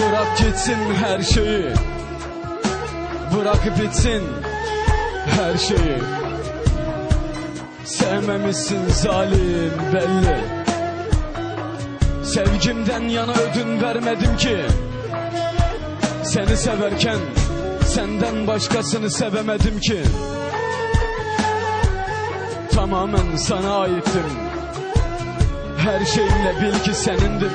Bırak gitsin her şeyi. Bırak bitsin her şeyi Sevmemişsin zalim belli. Sevgimden yana ödün vermedim ki. Seni severken senden başkasını sevemedim ki. Tamamen sana aittim. Her şeyimle bil ki senindim.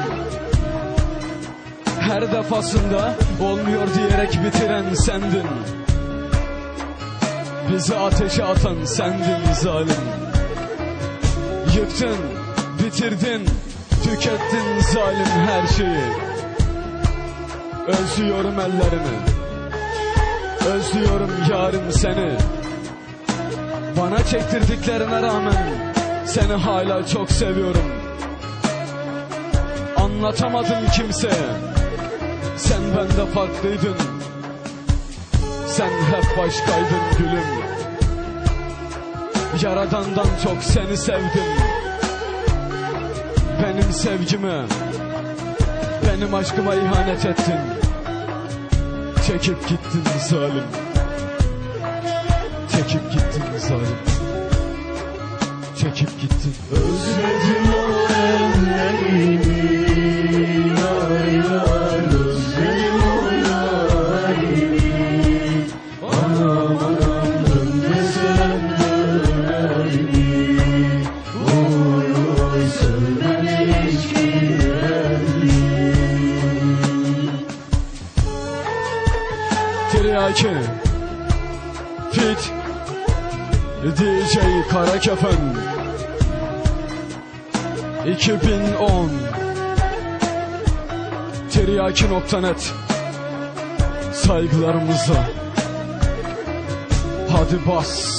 Her defasında olmuyor diyerek bitiren sendin Bizi ateşe atan sendin zalim. Yıktın, bitirdin, tükettin zalim her şeyi. Özlüyorum ellerini Özlüyorum yarım seni. Bana çektirdiklerine rağmen Seni hala çok seviyorum. Anlatamadım kimseye. Sen bende farklıydın Sen hep başkaydın gülüm. Yaradandan çok seni sevdim. Benim sevgime Benim aşkıma ihanet ettin. Çekip gittin zalim. Çekip gittin zalim. Çekip gittin. Özledim Tiryaki Fit. DJ Kara Kefen 2010 Tiryaki.net Saygılarımızla. Hadi bas